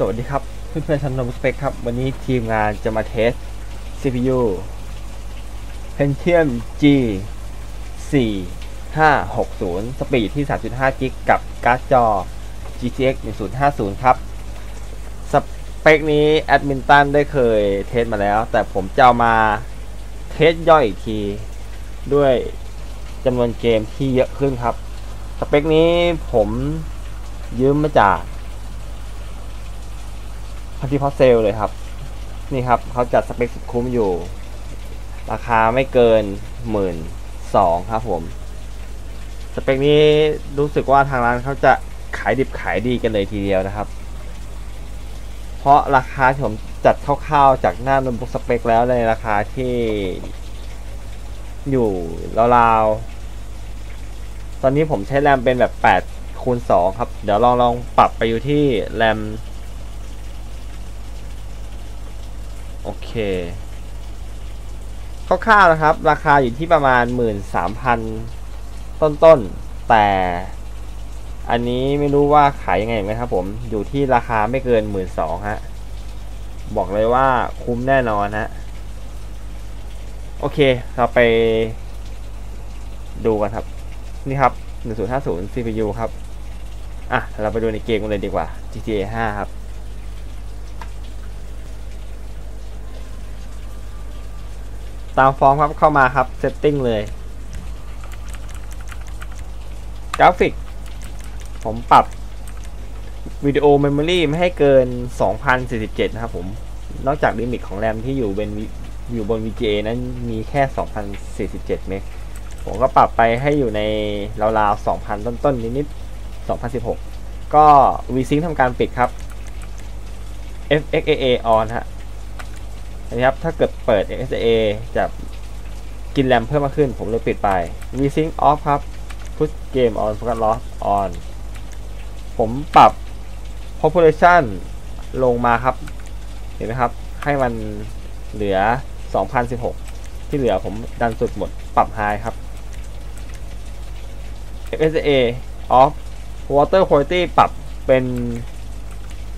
สวัสดีครับ เพื่อนๆชั้นนมสเปคครับ วันนี้ทีมงานจะมาเทส CPU Pentium G 4 5 6 0 สปีดที่ 3.5 กิกกับการ์ดจอ GTX 1050 ครับ สเปคนี้แอดมินตันได้เคยเทสมาแล้ว แต่ผมจะามาเทสย่อยอีกที ด้วยจำนวนเกมที่เยอะขึ้นครับ สเปคนี้ผมยืมมาจาก พันธิพอเซลเลยครับ นี่ครับเขาจัดสเปคสุดคุ้มอยู่ ราคาไม่เกินหมื่นสองครับผม สเปคนี้รู้สึกว่าทางร้านเขาจะขายดิบขายดีกันเลยทีเดียวนะครับ เพราะราคาที่ผมจัดคร่าวๆจากหน้าโน้ตบุ๊กสเปคแล้วในราคาที่อยู่ราวๆ ตอนนี้ผมใช้แรมเป็นแบบ8คูณ2ครับ เดี๋ยวลองลองปรับไปอยู่ที่แรม โอเคคร่าวๆนะครับ ราคาอยู่ที่ประมาณ 13,000 ต้นๆ แต่อันนี้ไม่รู้ว่าขายยังไงนกันครับผมอยู่ที่ราคาไม่เกิน 12,000ฮะบอกเลยว่าคุ้มแน่นอนฮะโอเค เราไปดูกันครับ นี่ครับ 1050 CPU ครับ อะ เราไปดูในเกมกันเลยดีกว่า GTA 5 ครับ ตามฟอร์มครับเข้ามาครับเซตติ้งเลยกราฟิก ผมปรับวิดีโอเมมโมรีไม่ให้เกิน 2047 นะครับผม นอกจากลิมิตของแรมที่อยู่บนอยู่บน VGA นั้นมีแค่ 2047 เมกผมก็ปรับไปให้อยู่ในราวๆ 2,000 ต้นๆ นิดๆ 2016 ก็ VSync ทำการปิดครับ FXAA on ฮะ นะครับถ้าเกิดเปิด FXAA จะกินแรมเพิ่มมากขึ้น ผมเลยปิดไป VSync off ครับ Push game on Focus loss on ผมปรับ population ลงมาครับ เห็นไหมครับ ให้มันเหลือ 2016 ที่เหลือผมดันสุดหมดปรับ high ครับ FSA off water quality ปรับเป็น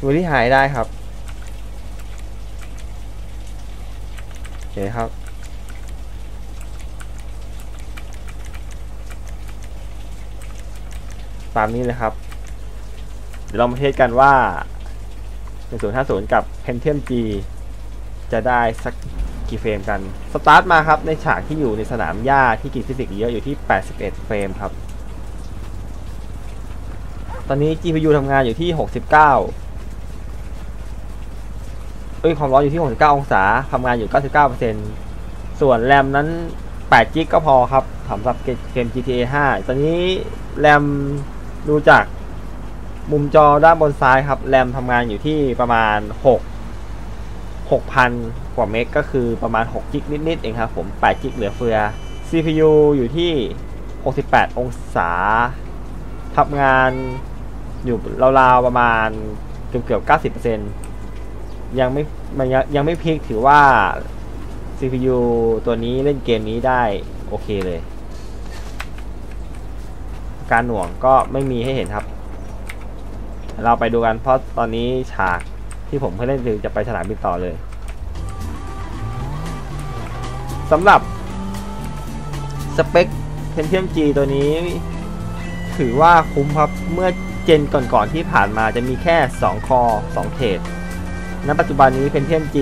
very high ได้ครับ เห็นไหม ครับ ตามนี้เลยครับ เดี๋ยวเรามาเทสกันว่า 1050 กับ Pentium G จะได้สักกี่เฟรมกัน สตาร์ทมาครับในฉากที่อยู่ในสนามหญ้าที่กินฟิสิกส์เยอะอยู่ที่ 81 เฟรมครับ ตอนนี้ GPU ทำงานอยู่ที่ 69 เอ้ยความร้อนอยู่ที่ 69 องศาทำงานอยู่ 99%ส่วนแรมนั้น8 g กก็พอครับสำหรับเกม GTA 5 ตอนนี้แรมดูจากมุมจอด้านบนซ้ายครับแรมทำงานอยู่ที่ประมาณ 6 6,000 กว่าเมกก็คือประมาณ6กิกนิด ๆ เองครับผม8กิกเหลือเฟือ CPU อยู่ที่ 68 องศาทำงานอยู่ราวๆประมาณเกือบๆ90% ยังไม่มันยังยังไม่พีคถือว่า CPU ตัวนี้เล่นเกมนี้ได้โอเคเลย การหน่วงก็ไม่มีให้เห็นครับ เราไปดูกันเพราะตอนนี้ฉากที่ผมเพิ่งเล่นคือจะไปสนามบินต่อเลยสำหรับสเปค Pentium G ตัวนี้ ถือว่าคุ้มครับ เมื่อเจนก่อนๆที่ผ่านมาจะมีแค่ 2 คอ 2เทรด ณปัจจุบันนี้ Pentium G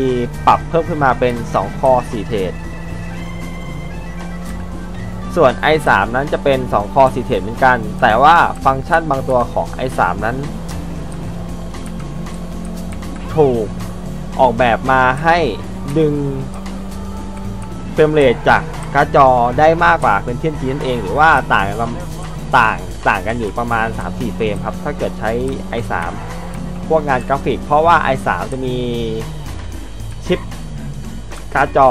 ปรับเพิ่มขึ้นมาเป็น 2 คอ 4 เทรดส่วน i3 นั้นจะเป็น 2 คอ 4 เทรดเหมือนกัน แต่ว่าฟังก์ชันบางตัวของ i3 นั้น ถูกออกแบบมาให้ดึงเฟรมเรทจากการ์ดจอได้มากกว่าเป็นเทียนจีนั่นเอง หรือว่าต่างกันต่างต่างกันอยู่ประมาณ 3-4 เฟรมครับ ถ้าเกิดใช้ i3 พวกงานกราฟิก เพราะว่า i3 จะมีชิปการ์ดจอ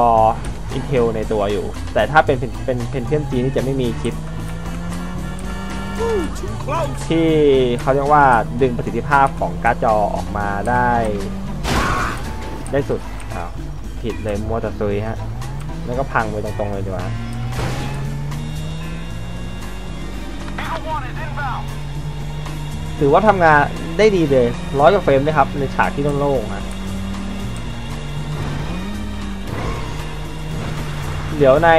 Intel ในตัวอยู่ แต่ถ้าเป็นเป็นเป็นเทียนจีนี่จะไม่มีชิป ที่เขาเรียกว่าดึงประสิทธิภาพของการ์ดจอออกมาได้ ได้สุดอ้าวผิดเลยมัวแต่ซุยฮะ แล้วก็พังไปตรงๆเลยดีกว่า ถือว่าทำงานได้ดีเลยร้อยกว่าเฟรมเลยครับ ในฉากที่โล่งๆฮะเดี๋ยวใน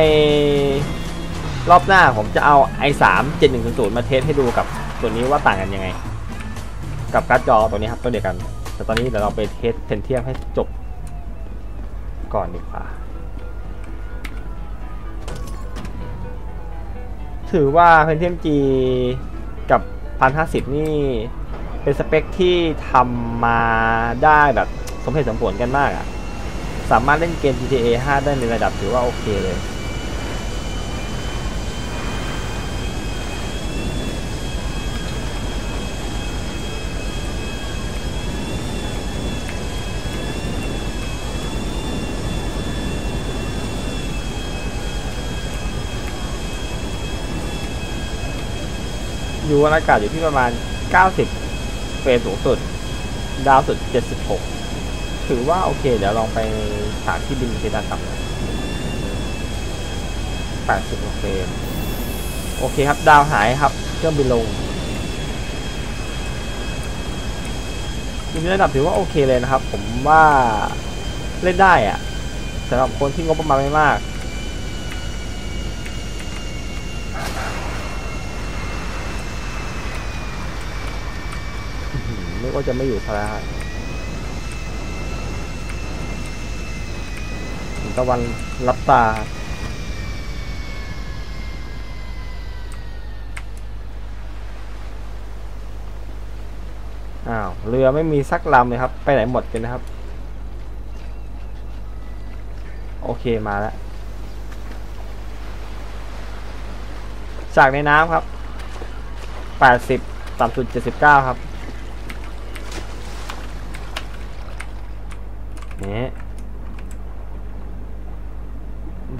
รอบหน้าผมจะเอา i3 7100มาเทสให้ดูกับตัวนี้ว่าต่างกันยังไง กับการ์ดจอตัวนี้ครับตัวเดียวกัน แต่ตอนนี้เดี๋ยวเราไปเทสเพนเทียมให้จบ ก่อนดีกว่า ถือว่าเพนเทียม G กับ พันห้าสิบนี่เป็นสเปคที่ทำมาได้แบบสมเหตุสมผลกันมากอะ่ะ สามารถเล่นเกม GTA 5 ได้ในระดับถือว่าโอเคเลย อยู่บนอากาศอยู่ที่ประมาณ 90 เฟรมสูงสุด ดาวสุด 76 ถือว่าโอเค เดี๋ยวลองไปฉาที่บินเพดานต่ำ80 เฟรม โอเคครับ ดาวหายครับ เครื่องบินลงอยู่ในระดับถือว่าโอเคเลยนะครับ ผมว่าเล่นได้อะสำหรับคนที่งบประมาณไม่มาก นึ กว่าจะไม่อยู่ทะเลถึงตะวันรับตาอ้าวเรือไม่มีสักลำเลยครับ ไปไหนหมดกันนะครับ โอเคมาแล้วจากในน้ำครับ 80ต่ำสุด79 ครับ นี่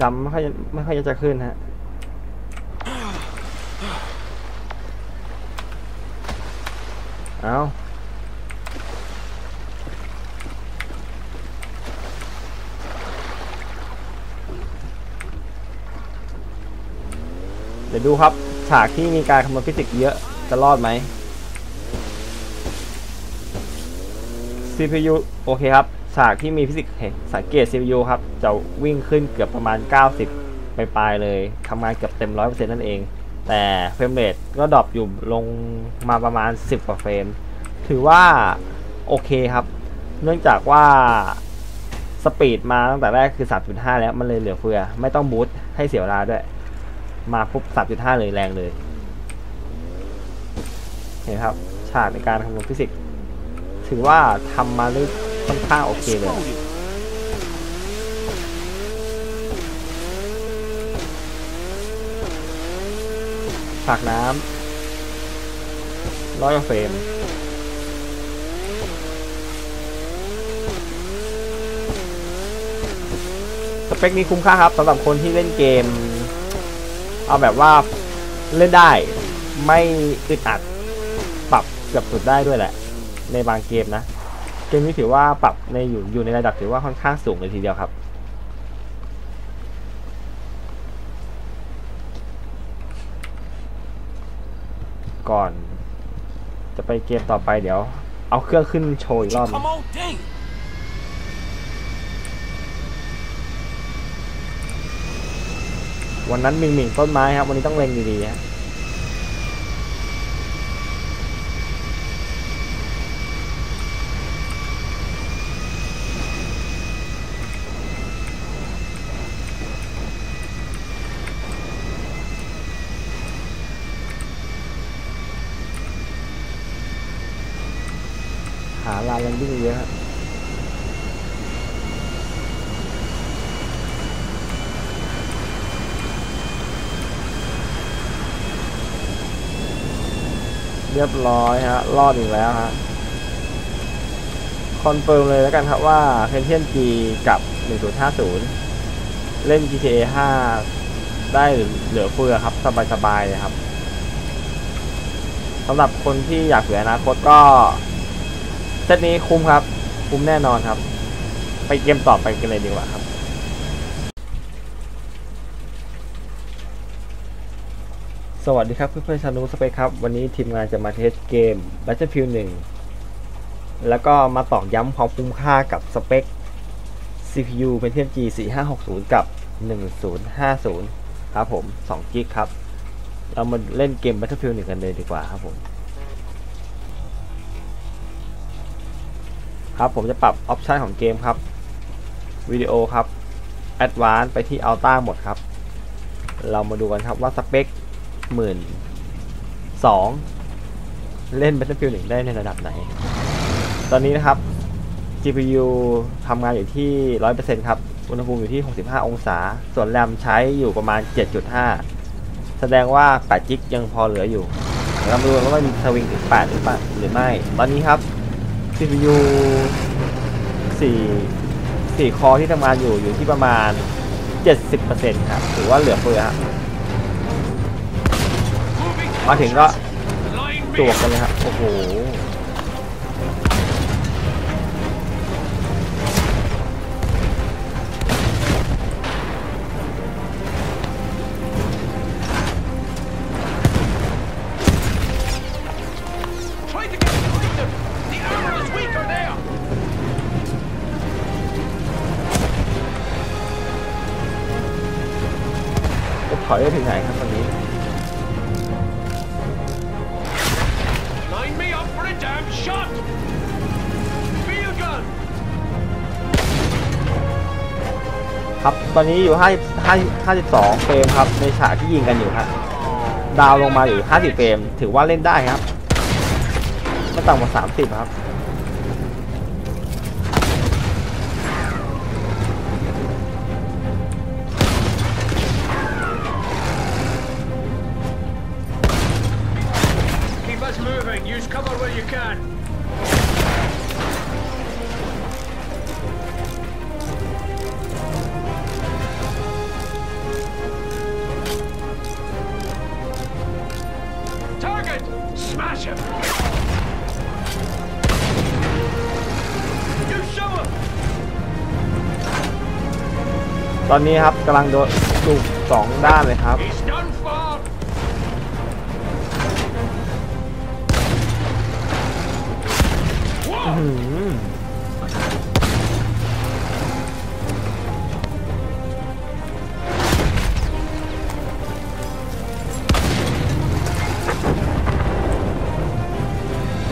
ดำไม่ค่อยไม่ค่อยจะขึ้นฮะเอาเดี๋ยวดูครับ ฉากที่มีการคำนวณฟิสิกส์เยอะ จะรอดไหม CPU โอเคครับ ฉากที่มีฟิสิกส์สังเกต CPU ครับ จะวิ่งขึ้นเกือบประมาณ 90 ไปปลายเลยทำงานเกือบเต็ม 100%นั่นเอง แต่เฟรมเรทก็ดรอปอยู่ลงมาประมาณ 10 กว่าเฟรม ถือว่า โอเคครับ เนื่องจากว่าสปีดมาตั้งแต่แรกคือ 3.5 แล้วมันเลยเหลือเฟือ ไม่ต้องบูตให้เสียเวลาด้วย มาปุ๊บ 3.5 เลยแรงเลย เห็นครับ ฉากในการคำนวณฟิสิกส์ถือว่าทำมาได้ ค่อนข้างโอเคเลยฉากน้ำร้อยเฟรมสเปคนี้คุ้มค่าครับสำหรับคนที่เล่นเกม เอาแบบว่าเล่นได้ไม่อึดอัด ปรับเกือบสุดได้ด้วยแหละ ในบางเกมนะ เกมนี้ถือว่าปรับในอยู่อยู่ในระดับถือว่าค่อนข้างสูงเลยทีเดียวครับ ก่อน จะไปเกมต่อไปเดี๋ยว เอาเครื่องขึ้นโชว์อีกรอบหนึ่ง Come on, dang. วันนั้นมิงมิงต้นไม้ครับ วันนี้ต้องเล็งดีๆฮะ ลานแลนดิ้งเยอะเรียบร้อยฮะ รอดอีกแล้วฮะ คอนเฟิร์มเลยแล้วกันครับว่า p e n t i u m G กับ 1050 เล่น GTA 5 ได้เหลือเฟือครับ สบายๆเลยครับสำหรับคนที่อยากเผื่ออนาคตก็ เซตนี้คุ้มครับ คุ้มแน่นอนครับ ไปเกมต่อไปกันเลยดีกว่าครับสวัสดีครับเพื่อนๆชานูสเปคครับ วันนี้ทีมงานจะมาเทสเกม Battlefield 1 แล้วก็มาตอกย้ำความคุ้มค่ากับสเปค CPU Pentium G 4560 กับ 1050 ครับผม2 g กครับ เรามาเล่นเกม Battlefield 1 กันเลยดีกว่าครับผม ครับผมจะปรับออปชันของเกมครับวิดีโอครับ Advanced ไปที่ Ultra หมดครับ เรามาดูกันครับว่าสเปคหมื่นสองเล่น Battlefield 1ได้ในระดับไหน ตอนนี้นะครับ GPU ทำงานอยู่ที่ 100%ครับ อุณหภูมิอยู่ที่ 65 องศา ส่วนแรมใช้อยู่ประมาณ 7.5 แสดงว่า8 g กยังพอเหลืออยู่เรามาดูว่ามีสวิงถึง8หรือเปล่าหรือไม่ ตอนนี้ครับ CPU 4 4คอที่ทำงานอยู่อยู่ที่ประมาณ 70%ครับถือว่าเหลือเฟือครับมาถึงก็จวกกันเลยครับ โอ้โห ครับ ตอนนี้อยู่5 5 52เฟรมครับในฉากที่ยิงกันอยู่ครับดาวลงมาอยู่ 50 เฟรม ถือว่าเล่นได้ครับไม่ต่ำกว่า 30 ครับ อนนี้ครับกำลังโดนถูกสองด้านเลยครับ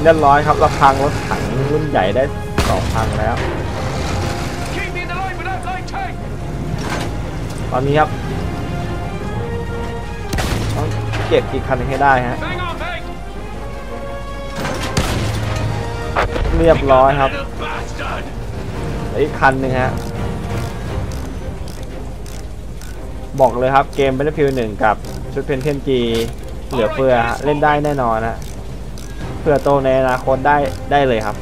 เรียบร้อยครับเราพังรถถังรุ่นใหญ่ได้สองพังแล้ว อนนี้ครับต้องเก็บกี่คันให้ได้ฮะเรียบร้อยครับอีกคันหนึ่งฮะบอกเลยครับเกม Battlefield 1 กับชุดเพนเทนจีเหลือเฟือฮะเล่นได้แน่นอนฮะเพื่อโตในอนาคตได้ได้เลยครับ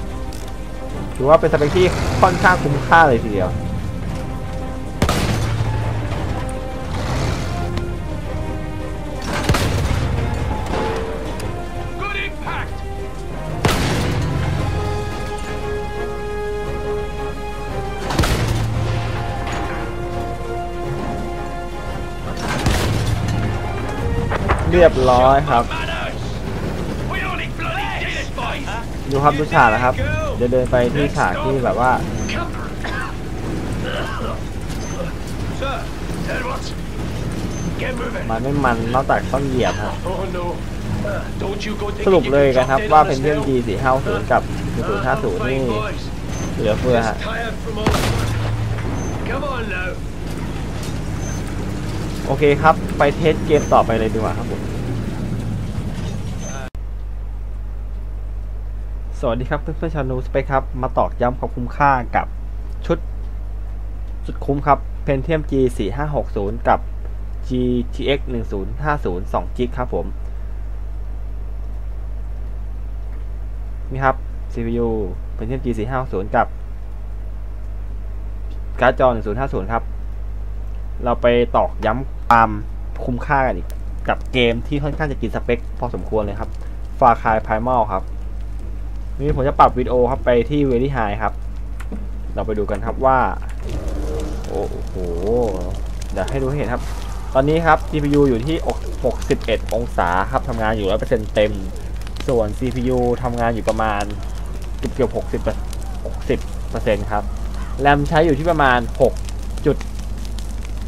ถือว่าเป็นสเปคที่ค่อนข้างคุ้มค่าเลยทีเดียว เรียบร้อยครับ ดูครับดูฉากนะครับ เดี๋ยวเดินไปที่ฉากที่แบบว่ามันไม่มันนอกจากต้องเหยียบครับสรุปเลยกันครับว่าเป็นเรื่องดีสีเห้าศูนกับศูนย์ห้าสูนย์นี่เหลือเฟือฮะ โอเคครับ ไปเทสเกมต่อไปเลยดีกว่าครับผม สวัสดีครับเพื่อนๆชาวนูสเปคครับ มาตอกย้ำความคุ้มค่ากับชุดสุดคุ้มครับ Pentium G 4 5 6 0 กับ GTX 1050 2 g ครับผม นี่ครับ CPU Pentium G 4 5 6 0 กับ การ์ดจอ 1050 ครับ เราไปตอกย้ำ ความคุ้มค่ากันอีกกับเกมที่ค่อนข้างจะกินสเปค พอสมควรเลยครับฟาคายไพม a ลครับนี่ผมจะปรับวิดีโอครับไปที่ Very High ครับ เราไปดูกันครับว่า โอ้โห เดี๋ยวให้ดูให้เห็นครับ ตอนนี้ครับ GPU อยู่ที่ 61 องศาครับทำงานอยู่ 100%เต็ม ส่วน CPU ทำงานอยู่ประมาณเกือบเกือบ60 60%ครับ แรมใช้อยู่ที่ประมาณ6จุด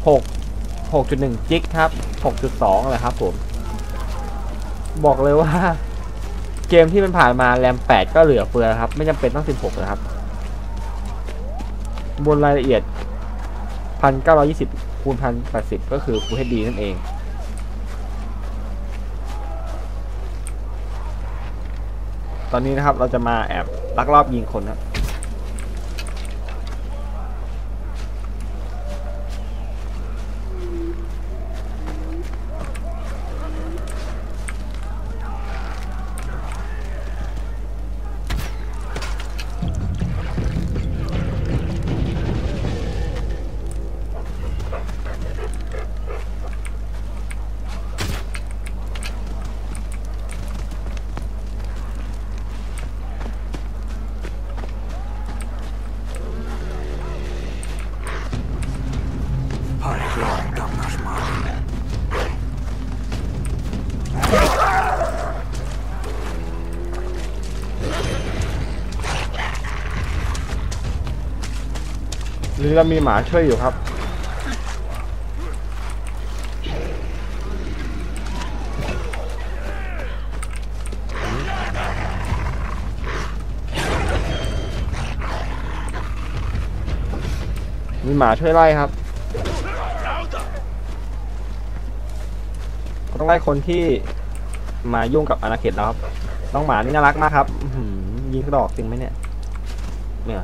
6 6.1จิกครับ 6.2เลยครับผม บอกเลยว่า เกมที่มันผ่านมาแรม 8 ก็เหลือเฟือครับ ไม่จำเป็นต้อง 16 นะครับ บนรายละเอียด 1920คูณ1080 ก็คือ Full HD นั่นเอง ตอนนี้นะครับเราจะมาแอบลักลอบยิงคนครับ เรามีหมาช่วยอยู่ครับ มีหมาช่วยไล่ครับต้องไล่คนที่มายุ่งกับอาณาเขตเราครับน้องหมานี่น่ารักมากครับยิงกระดอกจริงไหมเนี่ยเนี่ย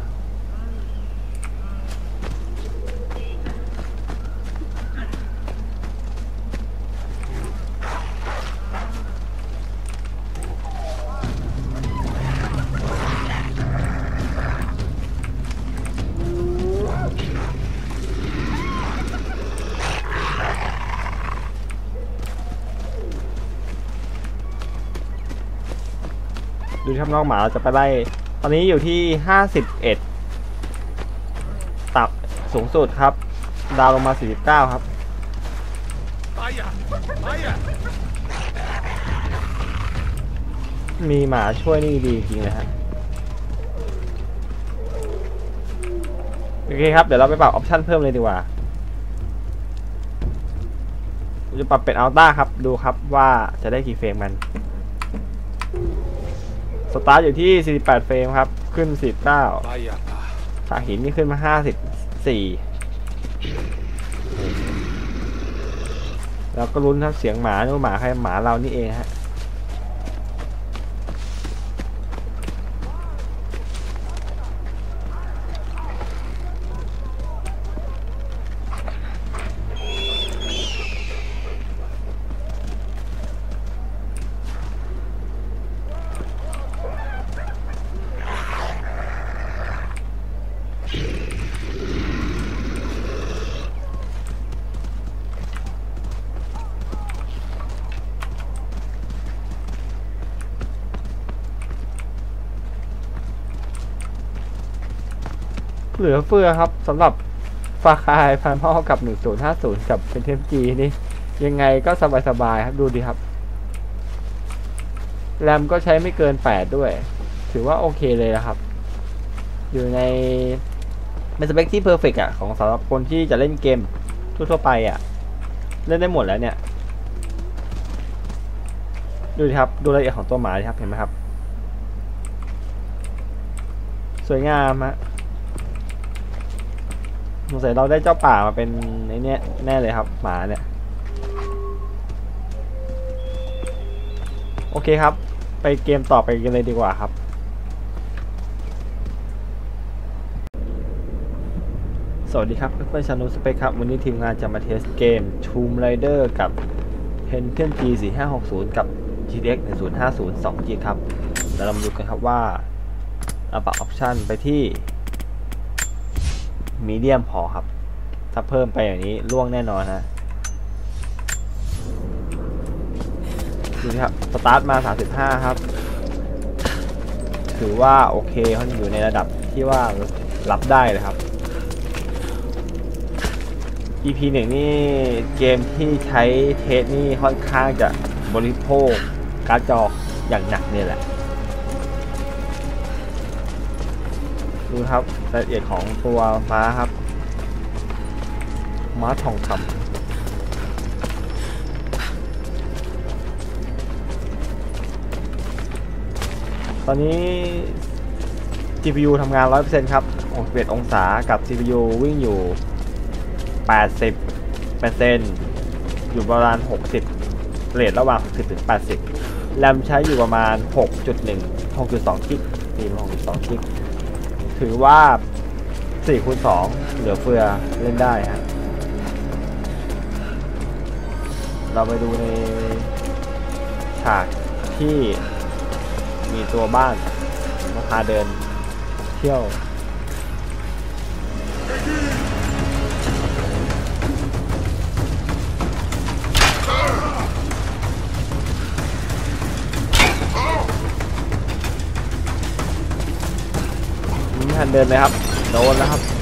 ครับน้องหมาเราจะไปไล่ ตอนนี้อยู่ที่ห้าสิบเอ็ดตับสูงสุดครับ ดาวลงมาสี่สิบเก้าครับมีหมาช่วยนี่ดีจริงๆเลยฮะโอเคครับ เดี๋ยวเราไปปรับออปชั่นเพิ่มเลยดีกว่าจะปรับเป็นอัลต้าครับ ดูครับว่าจะได้กี่เฟรมกัน สตาร์ทอยู่ที่ 48 เฟรมครับ ขึ้น 49 Fire! ฉากหินนี่ขึ้นมาห้าสิบสี่แล้วก็ลุ้นครับเสียงหมานี่ว่าหมาใครหมาเรานี่เองฮะ เหลือเฟือครับสำหรับฟาคายพันพ่อกับ 1050 กับเป็นเทมจีนี่ ยังไงก็สบายๆครับดูดีครับ แรมก็ใช้ไม่เกิน 8 ด้วย ถือว่าโอเคเลยนะครับ อยู่ในเป็นสเปคที่เพอร์เฟกอะของสำหรับคนที่จะเล่นเกมทั่วๆไปอะเล่นได้หมดแล้วเนี่ย ดูดิครับ ดูรายละเอียดของตัวหมาดิครับ เห็นไหมครับ สวยงามฮะ สงสัยเราได้เจ้าป่ามาเป็นไอ้เนี้ยแน่เลยครับ หมาเนี่ย โอเคครับ ไปเกมต่อไปกันเลยดีกว่าครับ สวัสดีครับ เพื่อนๆชานุสเปคครับ วันนี้ทีมงานจะมาเทสเกม Tomb Raider กับ Pentium G 4 5 6 0 กับ GTX 1050 2G ครับ แล้วเรามาดูกันครับว่าเราปรับออปชันไปที่ มีเดียมพอครับ ถ้าเพิ่มไปอย่างนี้ล่วงแน่นอนฮะดูนะครับสตาร์ทมา 35 ครับ ถือว่าโอเคเขาอยู่ในระดับที่ว่ารับได้เลยครับ EP หนึ่งนี่เกมที่ใช้เทสนี่ค่อนข้างจะบริโภคการ์ดจออย่างหนักเนี่ยแหละ ดูครับรายละเอียดของตัวม้าครับ ม้าทองคำตอนนี้ GPU ทำงาน 100%ครับ61องศา กับ CPU วิ่งอยู่ 80เปอร์เซ็นต์อยู่ประมาณ 60 เรทระหว่าง 60ถึง80 แรมใช้อยู่ประมาณ 6.1 6.2 กิกตีม6.2กิก ถือว่า4คูณ2เหลือเฟือเล่นได้ฮะเราไปดูในฉากที่มีตัวบ้านมาพาเดินเที่ยว เดินเลยครับ โดนแล้วครับ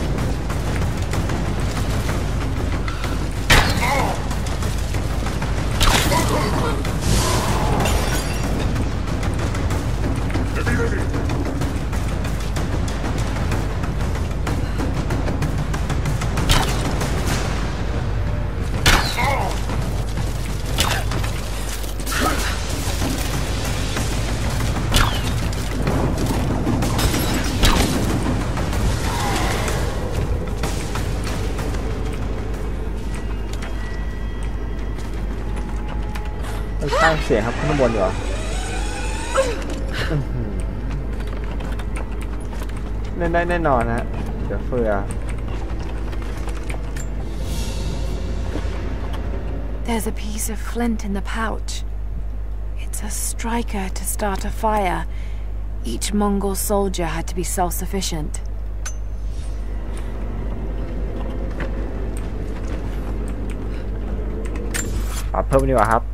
ไปสร้างเสียงครับข้างบนดีกว่าอื้อหือเล่นได้แน่นอนฮะเดี๋ยวเฟือ There's a piece of flint in the pouch. It's a striker to start a fire. Each Mongol soldier had to be self-sufficient. ปรับเพิ่มดีกว่าครับ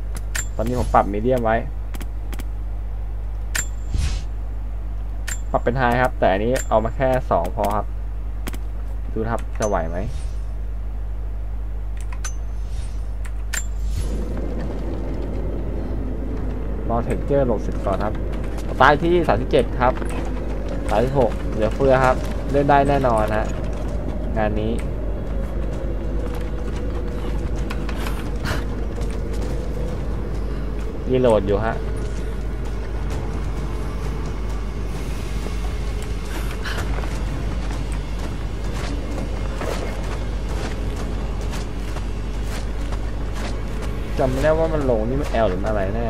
ตอนนี้ผมปรับมีเดียมไว้ ปรับเป็นไฮครับ แต่อันนี้เอามาแค่สองพอครับ ดูครับจะไหวไหมรอเทคเจอร์ลงสิก่อนครับตายที่ 37 ครับ 36 เหลือเฟือครับ เล่นได้แน่นอนฮะงานนี้ รีโหลดอยู่ฮะ จำไม่ได้ว่ามันลงนี่มันแอลหรือมันอะไรแน่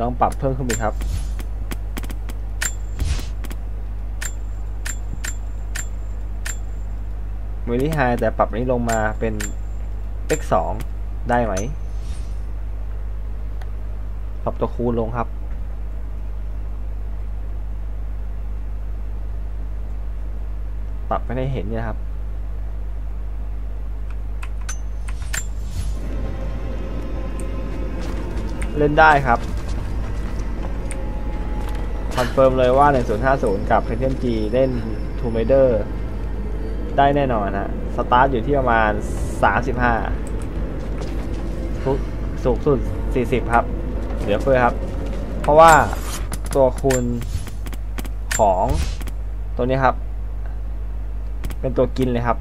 ลองปรับเพิ่มขึ้นไปครับ มินิไฮแต่ปรับนี้ลงมาเป็น x 2ได้ไหม ปรับตัวคูณลงครับ ปรับไม่ได้เห็นเนี่ยครับ เล่นได้ครับ คอนเฟิร์มเลยว่า 1050 กับ Pentium G เล่น Tomb Raider ได้แน่นอนฮะสตาร์ทอยู่ที่ประมาณ 35ทุกสูงสุด 40 ครับเหลือเฟือครับ เพราะว่าตัวคูณของตัวนี้ครับ เป็นตัวกินเลยครับ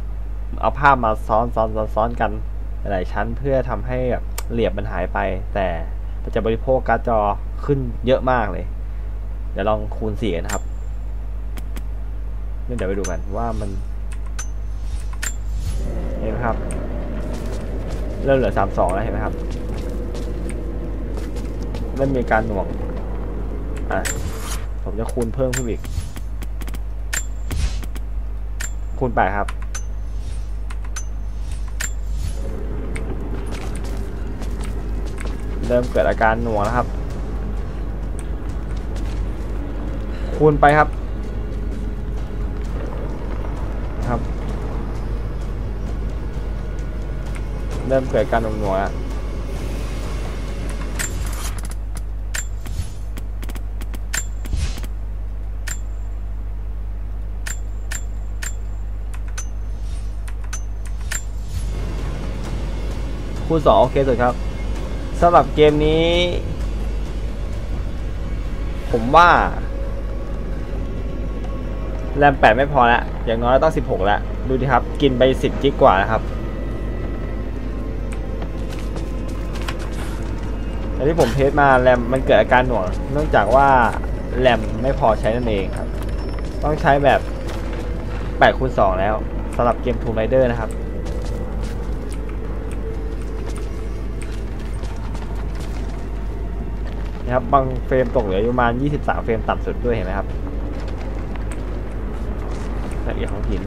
เอาภาพมาซ้อนซ้อนซ้อนซ้อนกันหลายชั้นเพื่อทำให้แบบเหลี่ยมมันหายไป แต่จะบริโภคการ์ดจอขึ้นเยอะมากเลย เดี๋ยวลองคูณสี่นะครับเดี๋ยวไปดูกันว่ามัน เห็นไหมครับ เริ่มเหลือสามสองแล้วเห็นไหมครับเริ่มมีการหน่วง อะ ผมจะคูณเพิ่มขึ้นอีก คูณแปดครับ เริ่มเกิดอาการหน่วงแล้วครับ คูณไปครับครับ ริ่มเกิดการหน่วงหน่วงแล้วคู่สองโอเคสุดครับสำหรับเกมนี้ ผมว่าแรม8ไม่พอแล้ว อย่างน้อยต้อง 16 แล้ว ดูดิครับ กินไป 10 จิกกว่าแล้วครับ แต่ที่ผมเทสมาแรมมันเกิดอาการหน่วงเนื่องจากว่าแรมไม่พอใช้นั่นเองครับ ต้องใช้แบบ8คูณ2แล้วสำหรับเกม Tomb Raider นะครับนะครับบางเฟรมตกเหลืออยู่ประมาณ 23 เฟรมต่ำสุดด้วยเห็นไหมครับละเอียดของหิน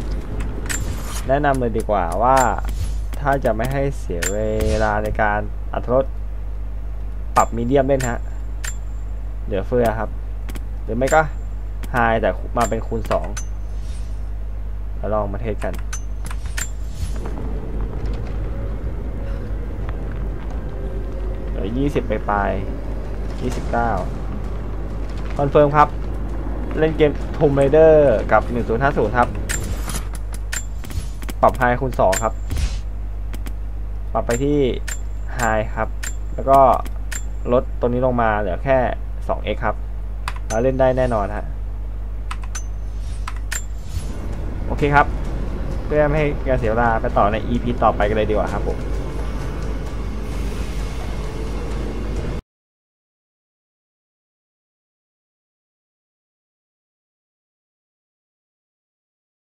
แนะนำเลยดีกว่าว่าถ้าจะไม่ให้เสียเวลาในการอัตรถรส ปรับมีเดียมเล่นฮะเหลือเฟือครับ หรือไม่ก็ไฮแต่มาเป็นคูณ2แล้วลองมาเทสกันเหลือ20ไปปลายๆ29คอนเฟิร์มครับ เล่นเกม Tomb Raider กับ 1050 ครับ ปรับไฮคูณ2ครับ ปรับไปที่ High ครับ แล้วก็ ลดตัวนี้ลงมาเหลือแค่ 2x ครับ แล้วเล่นได้แน่นอนฮะ โอเคครับ เพื่อไม่ให้การเสียเวลาไปต่อใน EP ต่อไปกันเลยดีกว่าครับผม